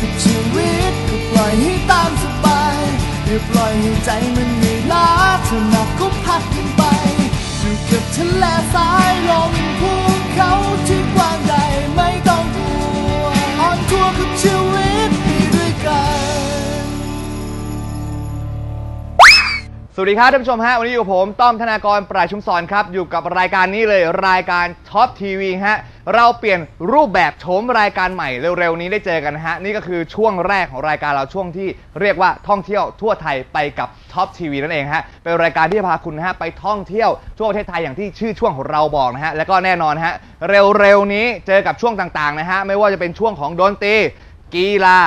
กับชีวิตก็ปล่อยให้ตามสบายอย่าปล่อยให้ใจมันเหนื่อยล้าถ้าหนักก็พักกันไปอยู่กับทะเลสายลมภูเขา สวัสดีครับท่านผู้ชมฮะวันนี้อยู่กับผมต้อมธนากรปราชุมสอนครับอยู่กับรายการนี้เลยรายการท็อปทีวีฮะเราเปลี่ยนรูปแบบโฉมรายการใหม่เร็วๆนี้ได้เจอกันฮะนี่ก็คือช่วงแรกของรายการเราช่วงที่เรียกว่าท่องเที่ยวทั่วไทยไปกับท็อปทีวีนั่นเองฮะเป็นรายการที่พาคุณฮะไปท่องเที่ยวทั่วประเทศไทยอย่างที่ชื่อช่วงของเราบอกนะฮะแล้วก็แน่นอนฮะเร็วๆนี้เจอกับช่วงต่างๆนะฮะไม่ว่าจะเป็นช่วงของดนตรีกีฬา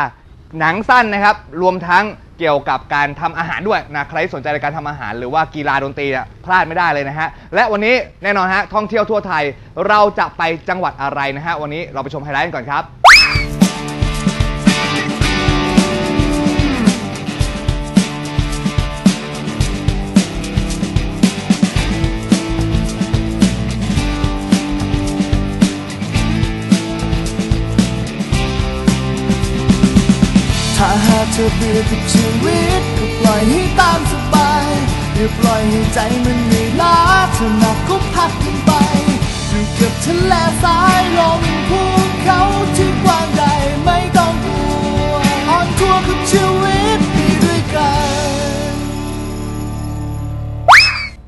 หนังสั้นนะครับรวมทั้ง เกี่ยวกับการทำอาหารด้วยนะใครที่สนใจในการทำอาหาร หรือว่ากีฬาดนตรีเนี่ยพลาดไม่ได้เลยนะฮะและวันนี้แน่นอนฮะท่องเที่ยวทั่วไทยเราจะไปจังหวัดอะไรนะฮะวันนี้เราไปชมไฮไลท์กันก่อนครับ กับชีวิตก็ปล่อยให้ตามสบายอย่าปล่อยให้ใจมันเหนื่อยล้าถ้าหนักก็พักกันไปอยู่กับทะเลสายลมภูเขา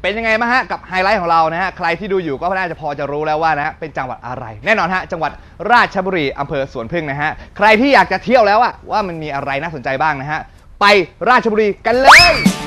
เป็นยังไงบ้างฮะกับไฮไลท์ของเรานะฮะใครที่ดูอยู่ก็น่าจะพอจะรู้แล้วว่านะฮะเป็นจังหวัดอะไร แน่นอนฮะจังหวัดราชบุรีอำเภอสวนพึ่งนะฮะใครที่อยากจะเที่ยวแล้วอะว่ามันมีอะไรน่าสนใจบ้างนะฮะไปราชบุรีกันเลย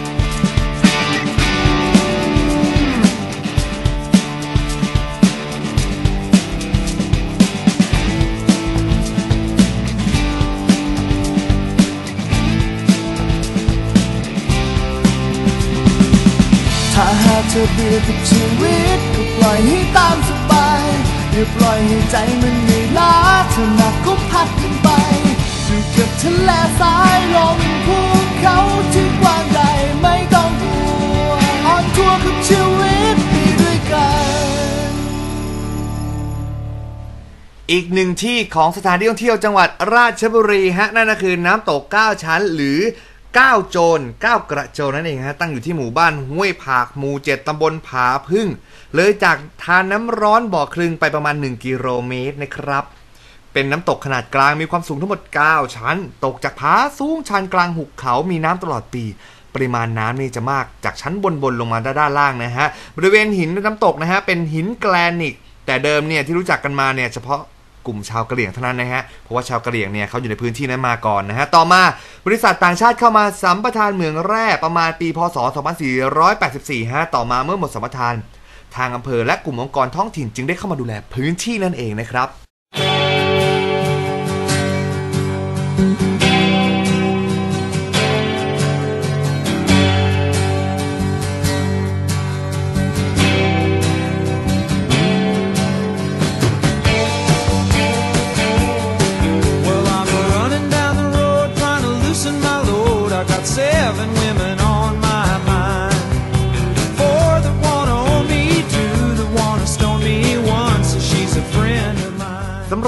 เธอเบื่อกับชีวิตก็ปล่อยให้ตามสบายอย่าปล่อยให้ใจมันเหนื่อยล้าเธอหนักก็พักมันไปอยู่กับทะเลสายลมภูเขาที่กว้างใหญ่ไม่ต้องกลัวออนทัวร์กับชีวิตไปด้วยกัน อีกหนึ่งที่ของสถานที่ท่องเที่ยวจังหวัดราชบุรีฮะนั่นก็คือน้ำตก 9 ชั้นหรือ 9 โจร 9 กระโจนนั่นเองฮะตั้งอยู่ที่หมู่บ้านห้วยผากหมู่ 7 ตำบลผาพึ่ง เลยจากทานน้ำร้อนบ่อคลึงไปประมาณ 1 กิโลเมตรนะครับ เป็นน้ำตกขนาดกลางมีความสูงทั้งหมด 9 ชั้น ตกจากผาสูงชันกลางหุบเขามีน้ำตลอดปี ปริมาณน้ำนี่จะมากจากชั้นบนบนๆลงมาด้านล่างนะฮะบริเวณหินน้ำตกนะฮะเป็นหินแกรนิตแต่เดิมเนี่ยที่รู้จักกันมาเนี่ยเฉพาะ กลุ่มชาวกะเหรี่ยงเท่านั้นนะฮะ เพราะว่าชาวกะเหรี่ยงเนี่ยเขาอยู่ในพื้นที่นั้นมาก่อนนะฮะ ต่อมาบริษัทต่างชาติเข้ามาสัมปทานเหมืองแร่ประมาณปี พศ 2484 ฮะ ต่อมาเมื่อหมดสัมปทาน ทางอำเภอและกลุ่มองค์กรท้องถิ่นจึงได้เข้ามาดูแลพื้นที่นั่นเองนะครับ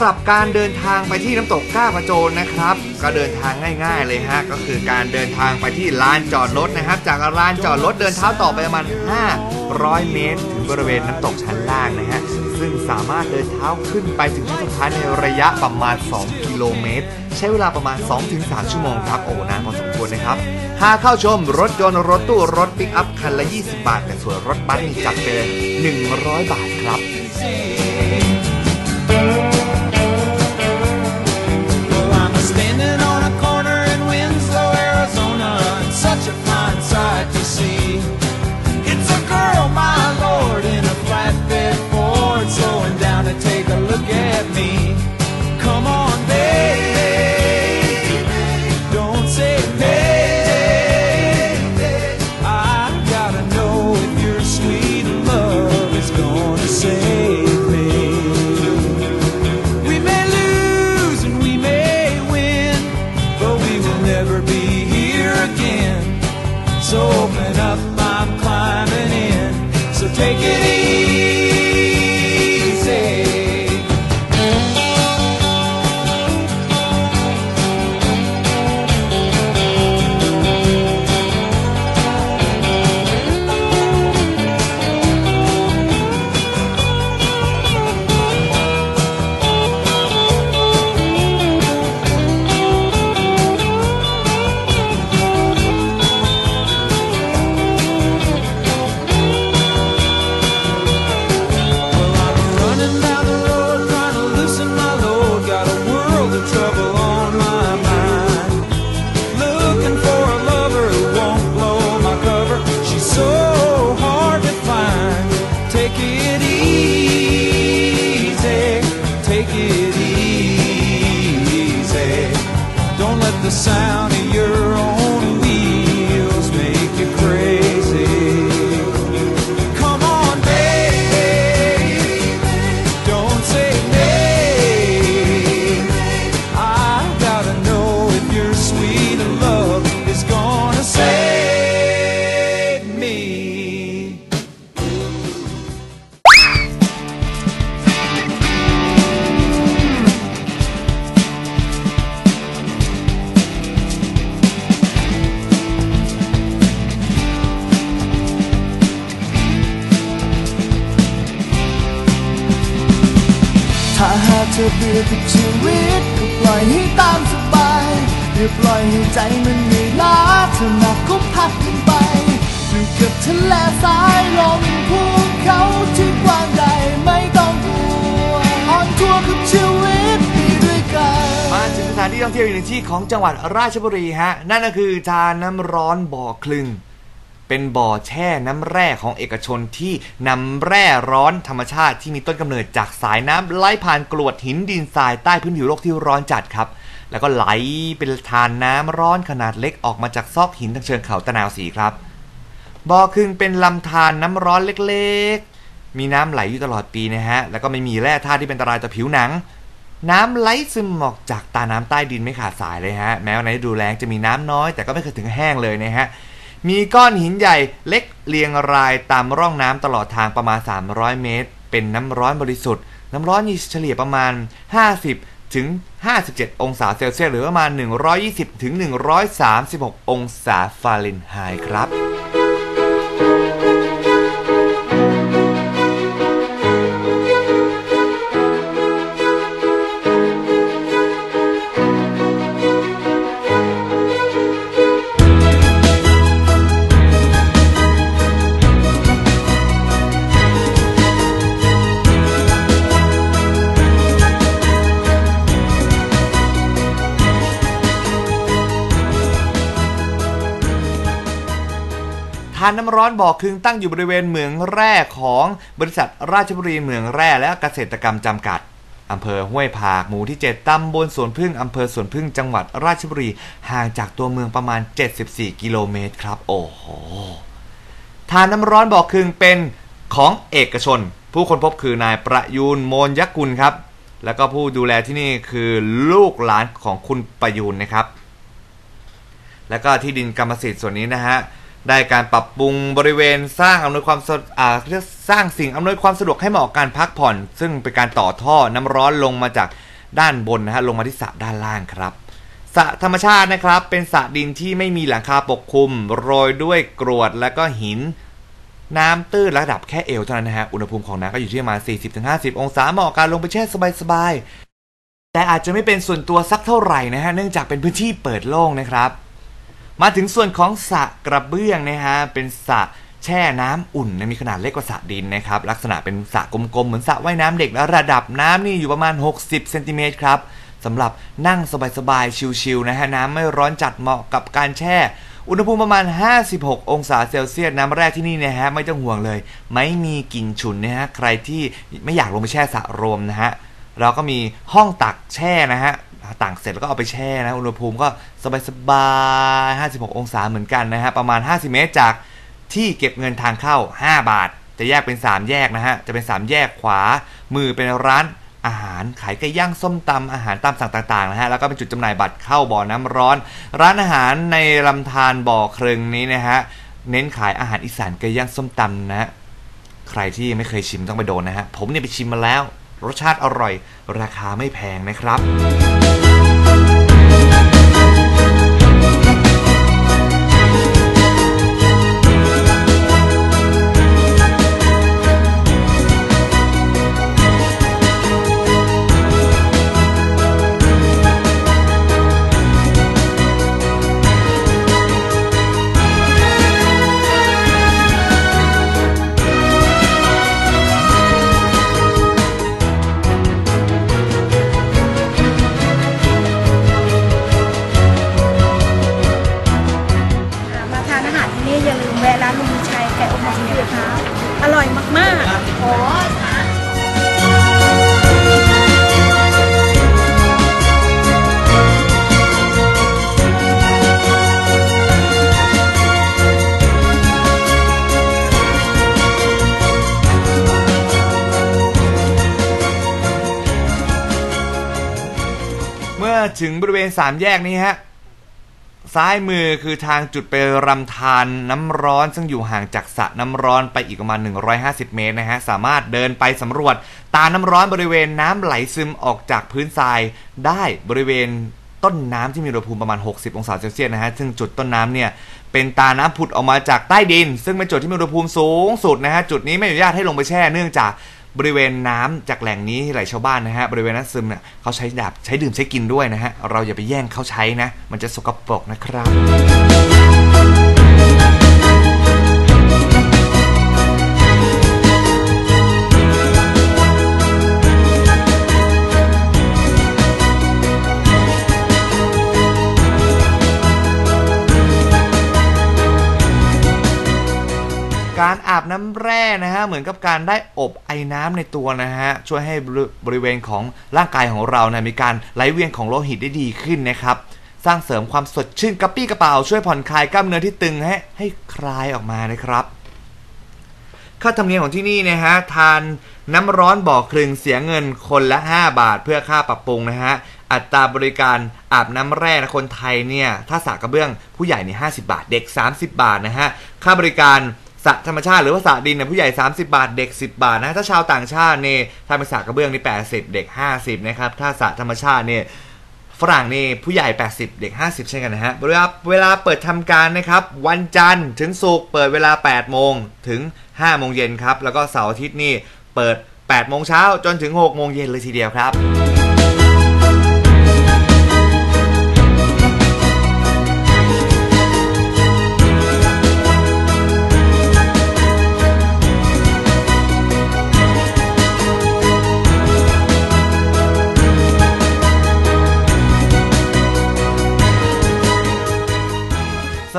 หรับการเดินทางไปที่น้ำตกก้าพระโจนนะครับ ก็เดินทางง่าย ๆเลยฮะก็คือการเดินทางไปที่ลานจอดรถนะครับ จากลานจอดรถเดินเท้าต่อไปประมาณ500 เมตร ถึงบริเวณน้ำตกชั้นล่างนะฮะซึ่งสามารถเดินเท้าขึ้นไปถึงที่สุดท้ายในระยะประมาณ 2 กิโลเมตร ใช้เวลาประมาณ 2-3 ชั่วโมงครับโอ้นานพอสมควรนะครับหากเข้าชมรถยนต์รถตู้รถปิกอัพคันละ 20 บาท แต่ส่วนรถบัสนี่จัดไปเลย100 บาทครับ such a fine sight to see. ายอปล่อยให้ใจมันเหนื่อยล้าเธอหนักก็พักกันไปอยู่กับทะเลสายลมภูเขาที่กว้างใหญ่ไม่ต้องกลัวออนทัวร์กับชีวิตไปด้วยกันมาถึงสถานที่ท่องเที่ยวอีกหนึ่งที่ของจังหวัดราชบุรีฮะ นั่นก็คือทานน้ำร้อนบ่อคลึงเป็นบ่อแช่น้ำแร่ของเอกชนที่นำแร่ร้อนธรรมชาติที่มีต้นกำเนิดจากสายน้ำไหลผ่านกรวดหินดินทรายใต้พื้นผิวโลกที่ร้อนจัดครับ แล้วก็ไหลเป็นทานน้ำร้อนขนาดเล็กออกมาจากซอกหินทางเชิงเขาตะนาวสีครับบ่อคึงเป็นลำธารน้ำร้อนเล็กๆ มีน้ำไหลอยู่ตลอดปีนะฮะ แล้วก็ไม่มีแร่ธาตุที่เป็นอันตรายต่อผิวหนัง น้ำไหลซึมออกจากตาน้ำใต้ดินไม่ขาดสายเลยฮะ แม้ว่าในฤดูแล้งจะมีน้ำน้อย แต่ก็ไม่เคยถึงแห้งเลยนะฮะ มีก้อนหินใหญ่เล็กเรียงรายตามร่องน้ำตลอดทางประมาณ 300 เมตร เป็นน้ำร้อนบริสุทธิ์ น้ำร้อนมีเฉลี่ยประมาณ 50 ถึง 57 องศาเซลเซียสหรือประมาณ 120ถึง136 องศาฟาเรนไฮต์ครับานน้ำร้อนบ่อคึงตั้งอยู่บริเวณเหมืองแร่ของบริษัทราชบุรีเหมืองแร่และเกษตรกรรมจำกัดอำเภอห้วยผากหมู่ที่ 7ตำบลสวนพึ่งอำเภอสวนพึ่งจังหวัดราชบุรีห่างจากตัวเมืองประมาณ 74 กิโลเมตรครับ โอ้โหทานน้ำร้อนบ่อคึงเป็นของเอกชน ผู้คนพบคือนายประยูนโมนยักกุลครับ แล้วก็ผู้ดูแลที่นี่คือลูกหลานของคุณประยูนนะครับ แล้วก็ที่ดินกรรมสิทธิ์ส่วนนี้นะฮะ ได้การปรับปรุงบริเวณสร้างอำนวยความสะอ่าเรียกสร้างสิ่งอำนวยความสะดวกให้เหมาะกับการพักผ่อน ซึ่งเป็นการต่อท่อน้ำร้อนลงมาจากด้านบนนะฮะลงมาที่สระด้านล่างครับสระธรรมชาตินะครับ เป็นสระดินที่ไม่มีหลังคาปกคลุม โรยด้วยกรวดและก็หิน น้ำตื้นระดับแค่เอวเท่านั้นนะฮะอุณหภูมิของน้ำก็อยู่ที่ประมาณ 40-50 องศาเหมาะกับการลงไปแช่สบายๆแต่อาจจะไม่เป็นส่วนตัวสักเท่าไหร่นะฮะเนื่องจากเป็นพื้นที่เปิดโล่งนะครับ มาถึงส่วนของสระกระเบื้องนะฮะเป็นสระแช่น้ำอุ่นนะมีขนาดเล็กกว่าสระดินนะครับลักษณะเป็นสระกลมๆเหมือนสระว่ายน้ำเด็กแล้วระดับน้ำนี่อยู่ประมาณ 60เซนติเมตรครับสำหรับนั่งสบายๆชิลๆนะฮะน้ำไม่ร้อนจัดเหมาะกับการแช่ อุณหภูมิประมาณ 56 องศาเซลเซียสน้ำแร่ที่นี่นะฮะไม่ต้องห่วงเลย ไม่มีกลิ่นฉุนนะฮะใครที่ไม่อยากลงไปแช่สระรวมนะฮะเราก็มีห้องตักแช่นะฮะ ต่างเสร็จแล้วก็เอาไปแช่นะอุณหภูมิก็สบายๆ56 องศาเหมือนกันนะฮะประมาณ 50 เมตรจากที่เก็บเงินทางเข้า 5 บาท จะแยกเป็น 3 แยกนะฮะจะเป็น 3 แยกขวา มือเป็นร้านอาหารขายไก่ย่างส้มตำอาหารตามสั่งต่างๆนะฮะแล้วก็เป็นจุดจำหน่ายบัตรเข้าบ่อน้ำร้อน ร้านอาหารในลำธารบ่อเครึงนี้นะฮะเน้นขายอาหารอีสานไก่ย่างส้มตำนะฮะใครที่ยังไม่เคยชิมต้องไปโดนนะฮะผมเนี่ยไปชิมมาแล้ว รสชาติอร่อย ราคาไม่แพงนะครับ นี่อย่าลืมแวะร้านลุงชัยแกะอบหอมเนยนะคะอร่อยมากๆโอ้ถึงบริเวณสามแยกนี้ฮะ ซ้ายมือคือทางจุดไปรำธารน้ำร้อน ซึ่งอยู่ห่างจากสระน้ำร้อนไปอีกประมาณ 150 เมตรนะฮะ สามารถเดินไปสำรวจ ตาน้ำร้อนบริเวณน้ำไหลซึมออกจากพื้นทรายได้บริเวณต้นน้ำที่มีอุณหภูมิประมาณ 60 องศาเซลเซียสนะฮะ ซึ่งจุดต้นน้ำเนี่ยเป็นตาน้ำผุดออกมาจากใต้ดิน ซึ่งเป็นจุดที่มีอุณหภูมิสูงสุดนะฮะ จุดนี้ไม่อนุญาตให้ลงไปแช่เนื่องจาก บริเวณน้ำจากแหล่งนี้ที่ไหลชาวบ้านนะฮะบริเวณนั้นซึมเนี่ยเขาใช้ดาบใช้ดื่มใช้กินด้วยนะฮะเราอย่าไปแย่งเขาใช้นะ มันจะสกปรกนะครับ อาบน้ำแร่นะฮะเหมือนกับการได้อบไอ้น้ำในตัวนะฮะช่วยให้บริบริเวณของร่างกายของเรานะมีการไหลเวียนของโลหิตได้ดีขึ้นนะครับสร้างเสริมความสดชื่นกระปี้กระเป๋าช่วยผ่อนคลายกล้ามเนื้อที่ตึงให้ให้คลายออกมานะครับค่าธรรมเนียมของที่นี่นะฮะทานน้ำร้อนบ่อคลึงเสียเงินคนละ 5 บาทเพื่อค่าปรับปรุงนะฮะอัตราบริการอาบน้ำแร่นะคนไทยเนี่ยถ้าสระกระเบื้องผู้ใหญ่เนี่ย50 บาท เด็ก 30 บาทนะฮะค่าบริการ สระธรรมชาติหรือว่าสระดินเนี่ยผู้ใหญ่ 30 บาทเด็ก 10 บาทนะถ้าชาวต่างชาติเนี่ยถ้าเป็นสระกระเบื้องนี่80 เด็ก 50นะครับถ้าสระธรรมชาติเนี่ยฝรั่งนี่ผู้ใหญ่ 80 เด็ก 50 เช่นกันนะฮะเวลาเวลาเปิดทำการนะครับวันจันทร์ถึงศุกร์เปิดเวลา 8 โมงถึง 5 โมงเย็นครับแล้วก็เสาร์อาทิตย์นี่เปิด 8 โมงเช้าจนถึง 6 โมงเย็นเลยทีเดียวครับ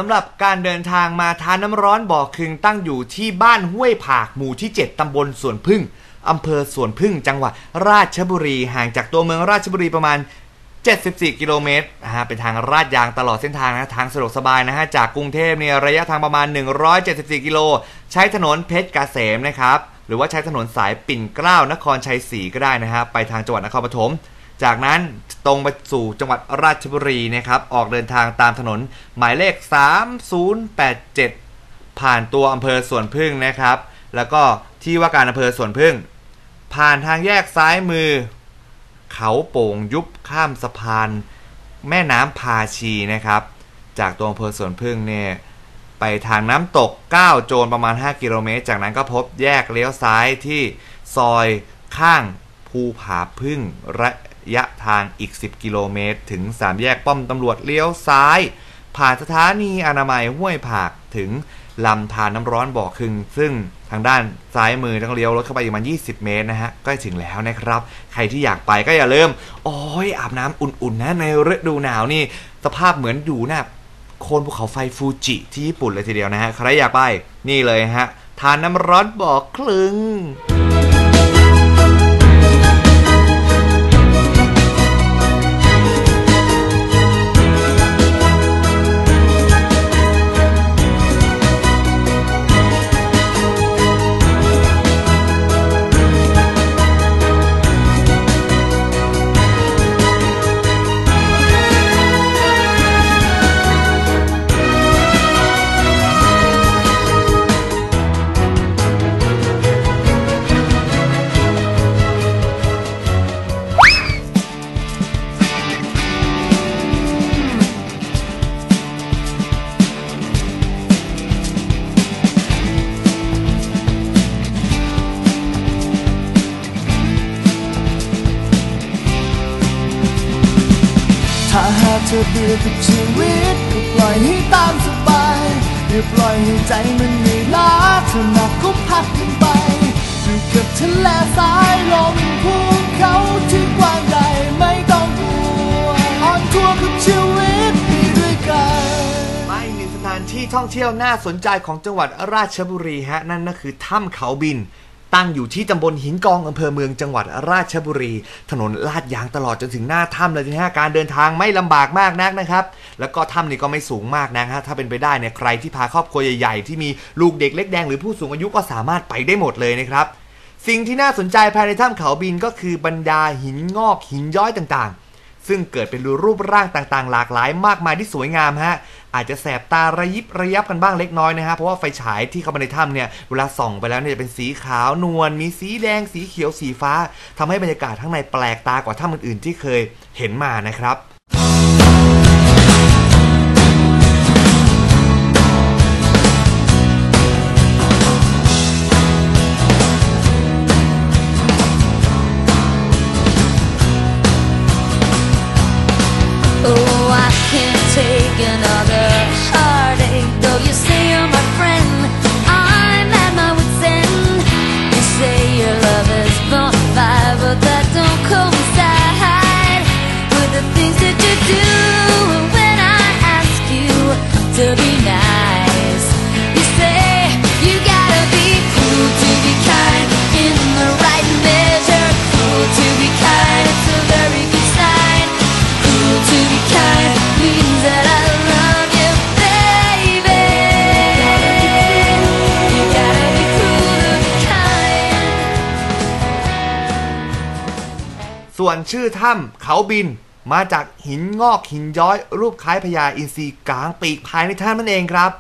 ำหรับการเดินทางมาทานน้ำร้อนบ่อคึงตั้งอยู่ที่บ้านห้วยผากหมู่ที่ 7 ตำบลสวนพึ่งอำเภอสวนพึ่งจังหวัดราชบุรีห่างจากตัวเมืองราชบุรีประมาณ 74 กิโลเมตรนะฮะเป็นทางลาดยางตลอดเส้นทางนะทางสะดวกสบายนะฮะจากกรุงเทพเนี่ยระยะทางประมาณ 174 กิโล ใช้ถนนเพชรกเกษมนะครับหรือว่าใช้ถนนสายปิ่นเกล้านครชัยศรีก็ได้นะฮะไปทางจังหวัดนครปฐม จากนั้นตรงไปสู่จังหวัดราชบุรีนะครับ ออกเดินทางตามถนนหมายเลข 3087 ผ่านตัวอำเภอสวนพึ่งนะครับ แล้วก็ที่ว่าการอำเภอสวนพึ่ง ผ่านทางแยกซ้ายมือ เขาโป่งยุบข้ามสะพาน แม่น้ำพาชีนะครับ จากตัวอำเภอสวนพึ่งเนี่ยไปทางน้ำตก 9 โจรประมาณ 5 กิโลเมตร จากนั้นก็พบแยกเลี้ยวซ้ายที่ซอยข้างภูผาพึ่งระ ยะทางอีก 10 กิโลเมตร ถึง 3 แยกป้อมตำรวจเลี้ยวซ้าย ผ่านสถานีอนามัยห้วยผากถึงลำธารน้ำร้อนบ่อคึง ซึ่งทางด้านซ้ายมือต้องเลี้ยวรถเข้าไปประมาณ 20 เมตรนะฮะก็ถึงแล้วนะครับ ใครที่อยากไปก็อย่าลืมโอ้ยอาบน้ำอุ่นๆนะในฤดูหนาวนี่ สภาพเหมือนอยู่หน้าโคนภูเขาไฟฟูจิที่ญี่ปุ่นเลยทีเดียวนะฮะ ใครอยากไปนี่เลยฮะทานน้ำร้อนบ่อคลึง อย่าปล่อยให้ใจมันเหนื่ล้าเธอหนักก็พักกันไปอยู่กับทะเลสายลมภูเขาที่กว้างใหญ่ไม่ต้องกลัวออนทัวร์กับชีวิตมีด้วยกันมาอีกหนึ่งสถานที่ท่องเที่ยวน่าสนใจของจังหวัดราชบุรีฮะนั่นก็คือถ้ำเขาบิน ตั้งอยู่ที่ตำบลหินกองอำเภอเมืองจังหวัดราชบุรี ถนนลาดยางตลอดจนถึงหน้าถ้ำเลยนะฮะการเดินทางไม่ลำบากมากนักนะครับ แล้วก็ถ้ำนี่ก็ไม่สูงมากนะฮะถ้าเป็นไปได้เนี่ยใครที่พาครอบครัวใหญ่ๆ ที่มีลูกเด็กเล็กแดงหรือผู้สูงอายุก็สามารถไปได้หมดเลยนะครับสิ่งที่น่าสนใจภายในถ้ำเขาบินก็คือบรรดาหินงอกหินย้อยต่างๆ ซึ่งเกิดเป็นรูปร่างต่างๆ หลากหลายมากมายที่สวยงามฮะอาจจะแสบตาระยิบระยับกันบ้างเล็กน้อยนะฮะเพราะว่าไฟฉายที่เข้ามาในถ้ำเนี่ยเวลาส่องไปแล้วเนี่ยจะเป็นสีขาวนวลมีสีแดง สีเขียวสีฟ้าทำให้บรรยากาศข้างในแปลกตากว่าถ้ำอื่นๆที่เคยเห็นมานะครับ ส่วนชื่อถ้ำเขาบินมาจากหินงอกหินย้อยรูปคล้ายพญาอินทรีกลางปีกภายในถ้ำนั่นเองครับ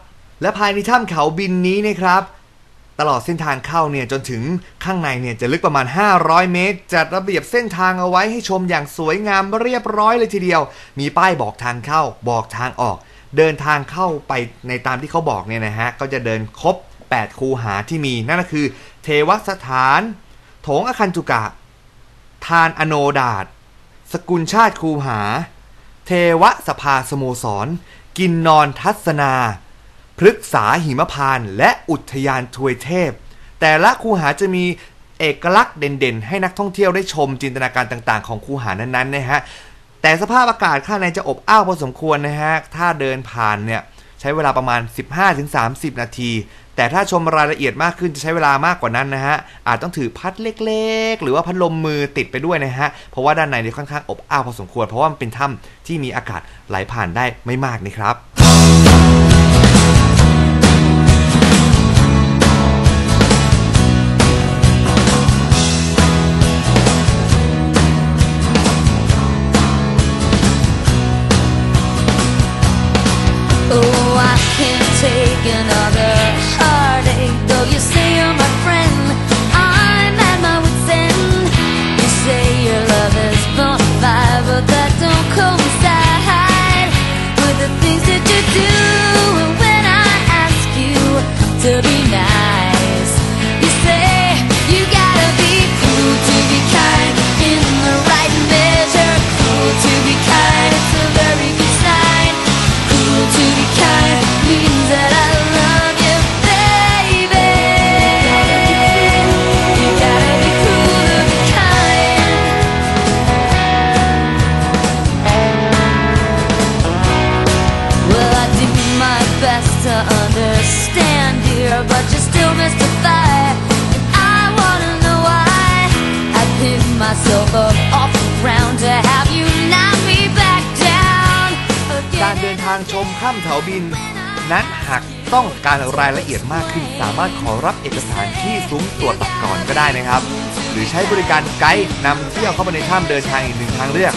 และภายในถ้ำเขาบินนี้นะครับ ตลอดเส้นทางเข้าเนี่ยจนถึงข้างในเนี่ยจะลึกประมาณ 500 เมตร จัดระเบียบเส้นทางเอาไว้ให้ชมอย่างสวยงามเรียบร้อยเลยทีเดียว มีป้ายบอกทางเข้าบอกทางออก เดินทางเข้าไปในตามที่เขาบอกเนี่ยนะฮะก็จะเดินครบ 8 คูหาที่มีนั่นก็คือ เทวสถาน โถงอคันตุกะ ทานอโนดาตสกุลชาติคูหา เทวสภาสโมสร กินนอนทัศนาพฤกษาหิมพานและอุทยานทวยเทพ แต่ละคูหาจะมีเอกลักษณ์เด่นๆ ให้นักท่องเที่ยวได้ชมจินตนาการต่างๆ ของคูหานั้นๆนะฮะแต่สภาพอากาศข้างในจะอบอ้าวพอสมควรนะฮะถ้าเดินผ่านเนี่ยใช้เวลาประมาณ 15-30 นาที แต่ถ้าชมรายละเอียดมากขึ้นจะใช้เวลามากกว่านั้นนะฮะ อาจต้องถือพัดเล็กๆ หรือว่าพัดลมมือติดไปด้วยนะฮะ เพราะว่าด้านในเนี่ยค่อนข้างอบอ้าวพอสมควร เพราะว่ามันเป็นถ้ำที่มีอากาศไหลผ่านได้ไม่มากนะครับ การเดินทางชมถ้ำเขาบิน นั้นหากต้องการรายละเอียดมากขึ้น สามารถขอรับเอกสารที่ซุ้มตรวจบัตรก่อนก็ได้นะครับ หรือใช้บริการไกด์นำเที่ยวเข้ามาในถ้ำเดินทางอีกหนึ่งทางเลือก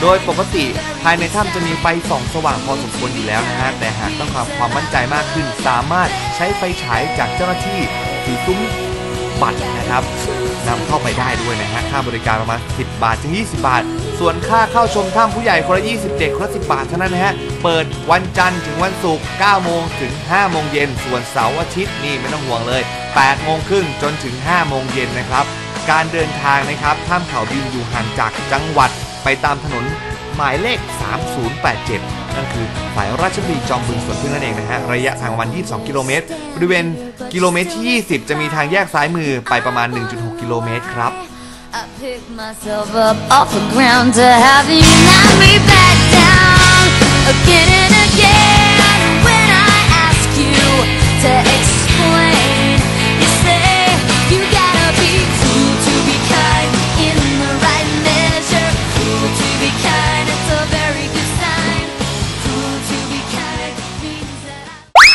โดยปกติภายในถ้ำจะมีไฟส่องสว่างพอสมควรอยู่แล้วนะฮะแต่หากต้องการความมั่นใจมากขึ้น สามารถใช้ไฟฉายจากเจ้าหน้าที่ถือซุ้ม บัตรนะครับนำเข้าไปได้ด้วยนะฮะค่าบริการประมาณ 10 บาทถึง 20 บาท ส่วนค่าเข้าชมถ้ำผู้ใหญ่คนละ 20 เด็กคนละ 10 บาทเท่านั้นนะฮะเปิดวันจันทร์ถึงวันศุกร์9โมงถึง 5 โมงเย็น ส่วนเสาร์อาทิตย์นี่ไม่ต้องห่วงเลย 8 โมงครึ่งจนถึง 5 โมงเย็นนะครับการเดินทางนะครับถ้ำเขาบินอยู่ห่างจากจังหวัดไปตามถนนหมายเลข 3087 นั่นคือสายราชบุรีจอมบึงสวนพึ่งนั่นเองนะฮะระยะทางวัน 22 กิโลเมตรบริเวณกิโลเมตรที่ 20 จะมีทางแยกซ้ายมือไปประมาณ 1.6 กิโลเมตรครับ I pick myself up off the ground to have you knock me back down again and again. When I ask you to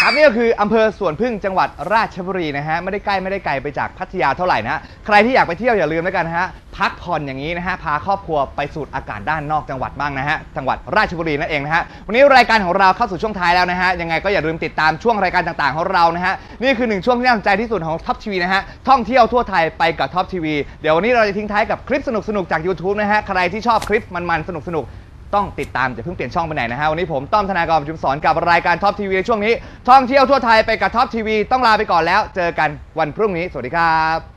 รับนี่ก็คืออำเภอสวนพึ่งจังหวัดราชบุรีนะฮะไม่ได้ใกล้ไม่ได้ไกลไปจากพัทยาเท่าไหร่นะฮะใครที่อยากไปเที่ยวอย่าลืมแล้วกันนะฮะพักผ่อนอย่างนี้นะฮะพาครอบครัวไปสูดอากาศด้านนอกจังหวัดบ้างนะฮะจังหวัดราชบุรีนั่นเองนะฮะวันนี้รายการของเราเข้าสู่ช่วงท้ายแล้วนะฮะยังไงก็อย่าลืมติดตามช่วงรายการต่างๆของเรานะฮะนี่คือหนึ่งช่วงที่น่าสนใจที่สุดของท็อปทีวีนะฮะท่องเที่ยวทั่วไทยไปกับท็อปทีวีเดี๋ยววันนี้เราจะทิ้งท้ายกับคลิปสนุกๆจาก YouTube นะฮะใครที่ชอบคลิปมันๆสนุกๆ ต้องติดตามอย่าเพิ่งเปลี่ยนช่องไปไหนนะฮะวันนี้ผมต้อมธนากรประชุมสอนกับรายการท็อปทีวีในช่วงนี้ท่องเที่ยวทั่วไทยไปกับท็อปทีวีต้องลาไปก่อนแล้ว เจอกันวันพรุ่งนี้ สวัสดีครับ